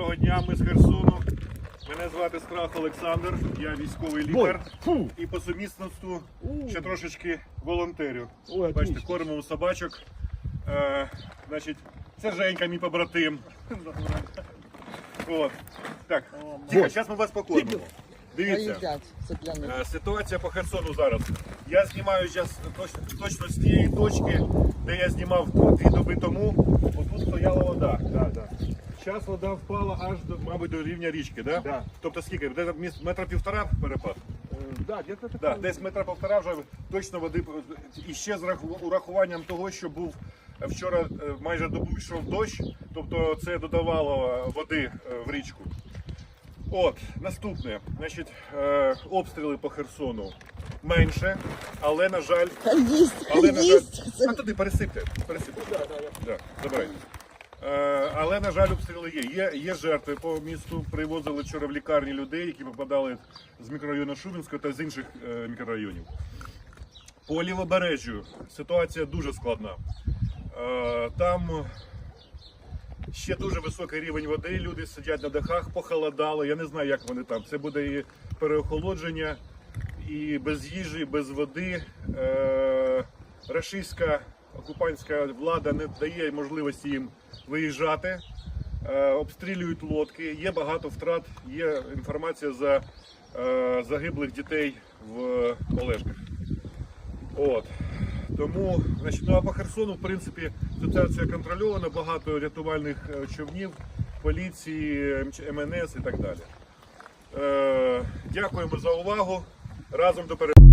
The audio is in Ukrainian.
Доброго дня, ми з Херсону. Мене звати Страх Олександр, я військовий лікар і по сумісництву ще трошечки волонтерю. Бачите, кормимо собачок. Е, значить, це Женька, мій побратим. От. Так, тихо, зараз ми вас покормимо. Дивіться. Е, Ситуація по Херсону зараз. Я знімаю зараз точно, точно з тієї точки, де я знімав дві доби тому. Отут стояла вода. Зараз вода впала аж до, мабуть, до рівня річки, да? Да. Тобто скільки? Десь міс- метра півтора перепад? Э, Да, где-то Да, десь метра півтора вже точно води. І ще з раху- урахуванням того, що був вчора е, майже добу йшов дощ, тобто це додавало води е, в річку. От, наступне. Значить, е, обстріли по Херсону менше, але, на жаль, але, на жаль, їсть. а туди пересипте, пересипте. Да, забирайте. Е, але, на жаль, обстріли є. є. Є жертви по місту. Привозили вчора в лікарні людей, які попадали з мікрорайону Шубінського та з інших е, мікрорайонів. По лівобережжю ситуація дуже складна. Е, там ще дуже високий рівень води. Люди сидять на дахах, похолодало. Я не знаю, як вони там. Це буде і переохолодження, і без їжі, без води. Е, рашистська окупантська влада не дає можливості їм виїжджати. Е, обстрілюють лодки. Є багато втрат. Є інформація за е, загиблих дітей в Олешках. От. Тому, значить, ну а по Херсону, в принципі, ситуація контрольована, багато рятувальних е, човнів, поліції, МНС і так далі. Е, дякуємо за увагу. Разом до перемоги.